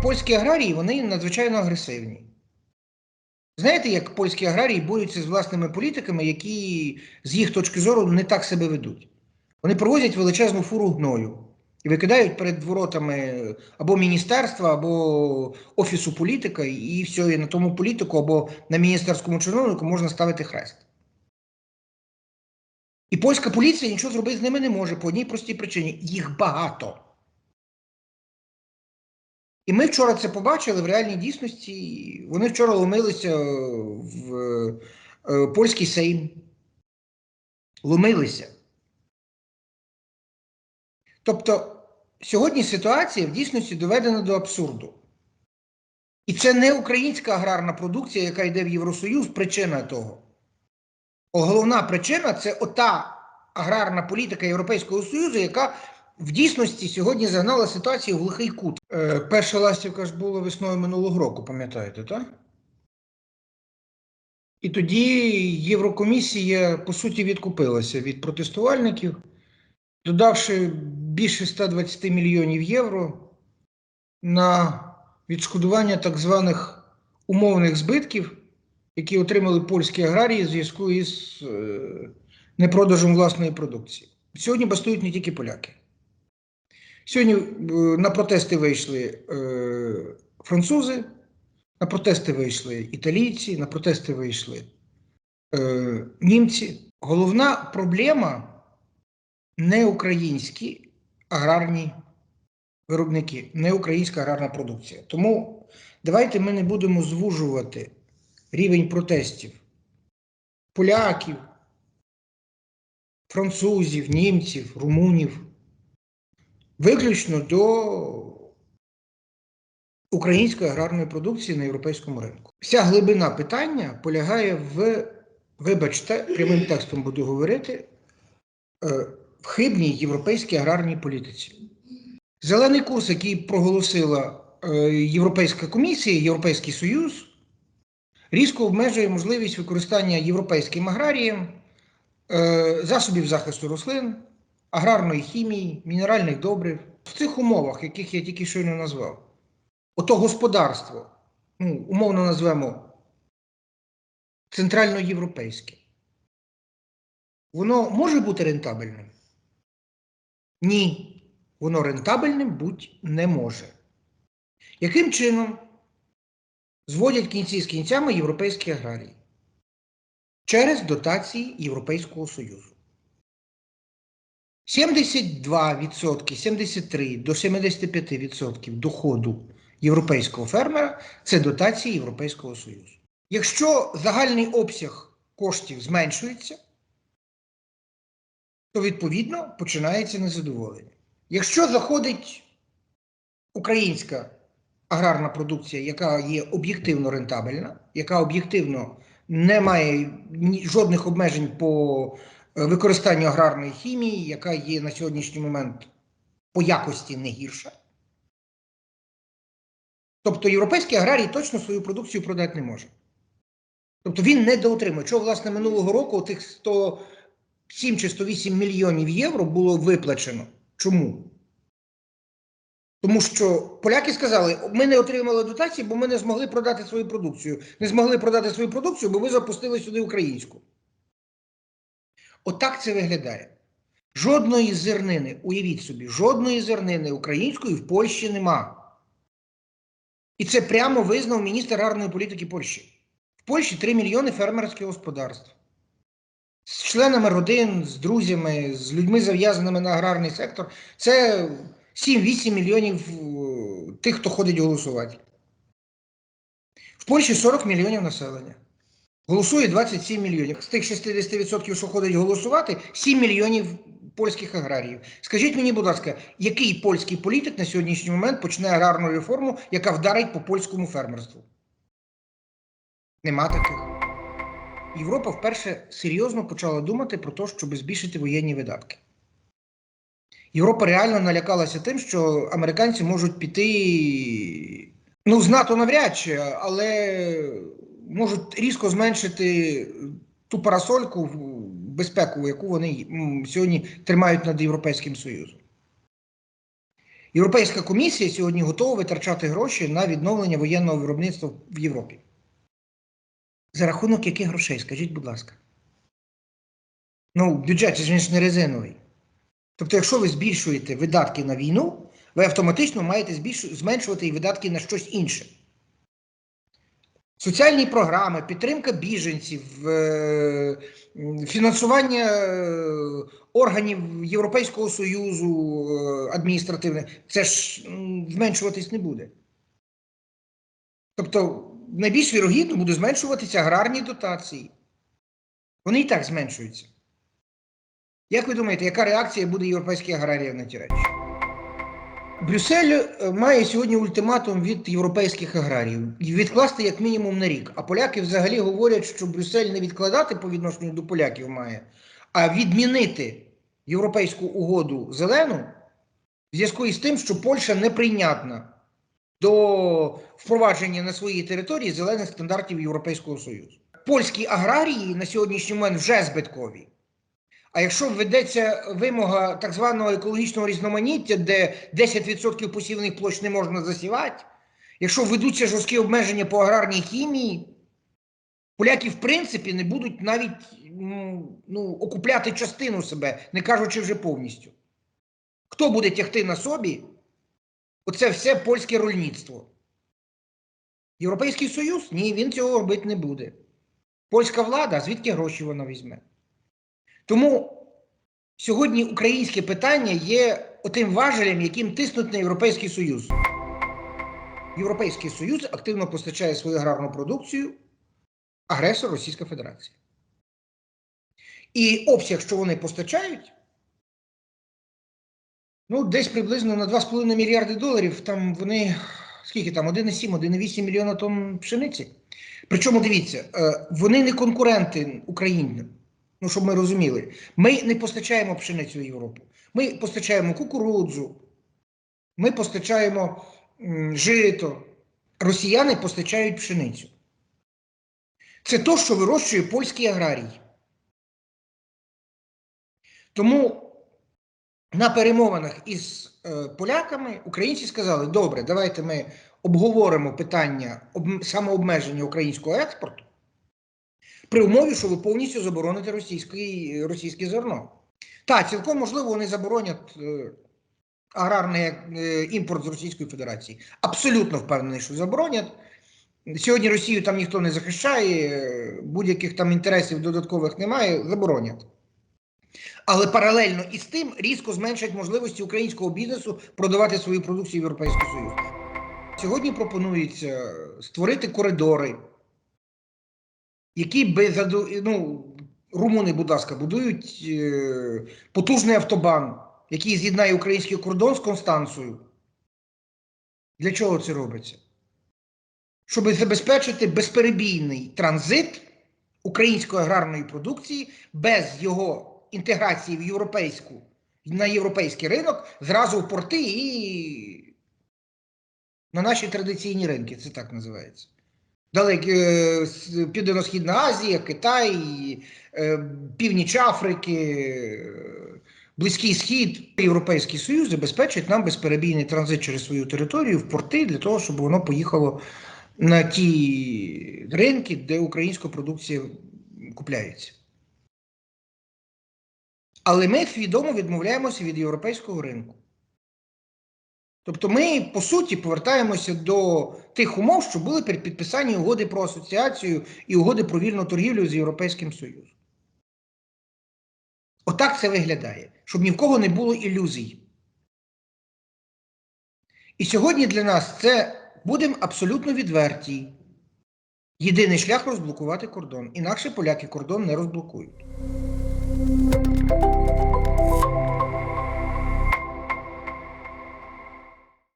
польські аграрії вони надзвичайно агресивні. Знаєте, як польські аграрії борються з власними політиками, які з їх точки зору не так себе ведуть. Вони провозять величезну фуру гною і викидають перед воротами або міністерства, або офісу політика, і все, і на тому політику або на міністерському чиновнику можна ставити хрест. І польська поліція нічого зробити з ними не може по одній простій причині: їх багато. І ми вчора це побачили в реальній дійсності. Вони вчора ломилися в е, польський Сейм. Ломилися. Тобто сьогодні ситуація в дійсності доведена до абсурду. І це не українська аграрна продукція, яка йде в Євросоюз, причина того. Головна причина це ота аграрна політика Європейського Союзу, яка в дійсності сьогодні загнала ситуацію в глухий кут. Е, перша ластівка ж була весною минулого року, пам'ятаєте, так? І тоді Єврокомісія, по суті, відкупилася від протестувальників, додавши більше 120 мільйонів євро на відшкодування так званих умовних збитків, які отримали польські аграрії в зв'язку із е, непродажем власної продукції. Сьогодні бастують не тільки поляки. Сьогодні е, на протести вийшли е, французи, на протести вийшли італійці, на протести вийшли е, німці. Головна проблема не українські аграрні виробники, не українська аграрна продукція. Тому давайте ми не будемо звужувати рівень протестів поляків, французів, німців, румунів виключно до української аграрної продукції на європейському ринку. Вся глибина питання полягає в, вибачте, прямим текстом буду говорити, е, в хибній європейській аграрній політиці. Зелений курс, який проголосила е, Європейська комісія, Європейський Союз, різко обмежує можливість використання європейським аграрієм е, засобів захисту рослин, аграрної хімії, мінеральних добрив. В цих умовах, яких я тільки щойно назвав, ото господарство, ну, умовно назвемо центральноєвропейське, воно може бути рентабельним? Ні, воно рентабельним бути не може. Яким чином зводять кінці з кінцями європейські аграрії? Через дотації Європейського Союзу. 72%, 73 до 75% доходу європейського фермера це дотації Європейського Союзу. Якщо загальний обсяг коштів зменшується, то відповідно починається незадоволення. Якщо заходить українська аграрна продукція, яка є об'єктивно рентабельна, яка об'єктивно не має жодних обмежень по використанню аграрної хімії, яка є на сьогоднішній момент по якості не гірша. Тобто європейський аграрій точно свою продукцію продати не може. Тобто він не доотримує. Чого, власне, минулого року тих 107 чи 108 мільйонів євро було виплачено. Чому? Тому що поляки сказали, ми не отримали дотації, бо ми не змогли продати свою продукцію. Не змогли продати свою продукцію, бо ви запустили сюди українську. Отак це виглядає. Жодної зернини, уявіть собі, жодної зернини української в Польщі нема. І це прямо визнав міністр аграрної політики Польщі. В Польщі 3 мільйони фермерських господарств. З членами родин, з друзями, з людьми зав'язаними на аграрний сектор. Це 7-8 мільйонів е, тих, хто ходить голосувати. В Польщі 40 мільйонів населення. Голосує 27 мільйонів. З тих 60%, що ходить голосувати, 7 мільйонів польських аграріїв. Скажіть мені, будь ласка, який польський політик на сьогоднішній момент почне аграрну реформу, яка вдарить по польському фермерству? Нема таких. Європа вперше серйозно почала думати про те, щоб збільшити воєнні видатки. Європа реально налякалася тим, що американці можуть піти, ну, з НАТО навряд чи, але можуть різко зменшити ту парасольку безпекову, яку вони сьогодні тримають над Європейським Союзом. Європейська комісія сьогодні готова витрачати гроші на відновлення воєнного виробництва в Європі. За рахунок яких грошей, скажіть, будь ласка. Ну, бюджет же ж не резиновий. Тобто, якщо ви збільшуєте видатки на війну, ви автоматично маєте збільшу- зменшувати і видатки на щось інше. Соціальні програми, підтримка біженців, е, фінансування е, органів Європейського Союзу е, адміністративних, це ж зменшуватись не буде. Тобто, найбільш вірогідно буде зменшуватися аграрні дотації. Вони і так зменшуються. Як ви думаєте, яка реакція буде європейських аграріїв на ті речі? Брюссель е, має сьогодні ультиматум від європейських аграріїв відкласти як мінімум на рік. А поляки взагалі говорять, що Брюссель не відкладати по відношенню до поляків має, а відмінити європейську угоду зелену в зв'язку із тим, що Польща неприйнятна до впровадження на своїй території зелених стандартів Європейського Союзу. Польські аграрії на сьогоднішній момент вже збиткові. А якщо введеться вимога так званого екологічного різноманіття, де 10% посівних площ не можна засівати, якщо введуться жорсткі обмеження по аграрній хімії, поляки в принципі не будуть навіть ну, окупляти частину себе, не кажучи вже повністю. Хто буде тягти на собі оце все польське рольництво? Європейський Союз? Ні, він цього робити не буде. Польська влада, звідки гроші вона візьме? Тому сьогодні українське питання є отим важелем, яким тиснуть на Європейський Союз. Європейський Союз активно постачає свою аграрну продукцію агресор Російська Федерація. І обсяг, що вони постачають, ну, десь приблизно на 2,5 мільярди доларів. Там вони скільки там? 1,7, 1,8 мільйона тонн пшениці. Причому дивіться, е, вони не конкуренти Україні. Ну, щоб ми розуміли, ми не постачаємо пшеницю в Європу. Ми постачаємо кукурудзу, ми постачаємо жито. Росіяни постачають пшеницю. Це то, що вирощує польський аграрій. Тому на перемовинах із е, поляками українці сказали: добре, давайте ми обговоримо питання самообмеження українського експорту при умові, що ви повністю забороните російський, російське зерно. Так, цілком можливо, вони заборонять е, аграрний е, імпорт з Російської Федерації. Абсолютно впевнений, що заборонять. Сьогодні Росію там ніхто не захищає, будь-яких там інтересів додаткових немає, заборонять. Але паралельно із тим різко зменшать можливості українського бізнесу продавати свою продукцію в Європейський Союз. Сьогодні пропонується створити коридори, які заду- ну, румуни, будь ласка, будують е, потужний автобан, який з'єднає український кордон з Констанцією. Для чого це робиться? Щоб забезпечити безперебійний транзит української аграрної продукції без його інтеграції в європейську, на європейський ринок, зразу в порти і на наші традиційні ринки, це так називається. Далекі Південно-Східна Азія, Китай, е, Північ Африки, е, Близький Схід, Європейський Союз забезпечить нам безперебійний транзит через свою територію в порти для того, щоб воно поїхало на ті ринки, де українська продукція купляється. Але ми свідомо відмовляємося від європейського ринку. Тобто ми, по суті, повертаємося до тих умов, що були при підписанні угоди про асоціацію і угоди про вільну торгівлю з Європейським Союзом. Отак це виглядає, щоб ні в кого не було ілюзій. І сьогодні для нас це будемо абсолютно відверті. Єдиний шлях розблокувати кордон. Інакше поляки кордон не розблокують.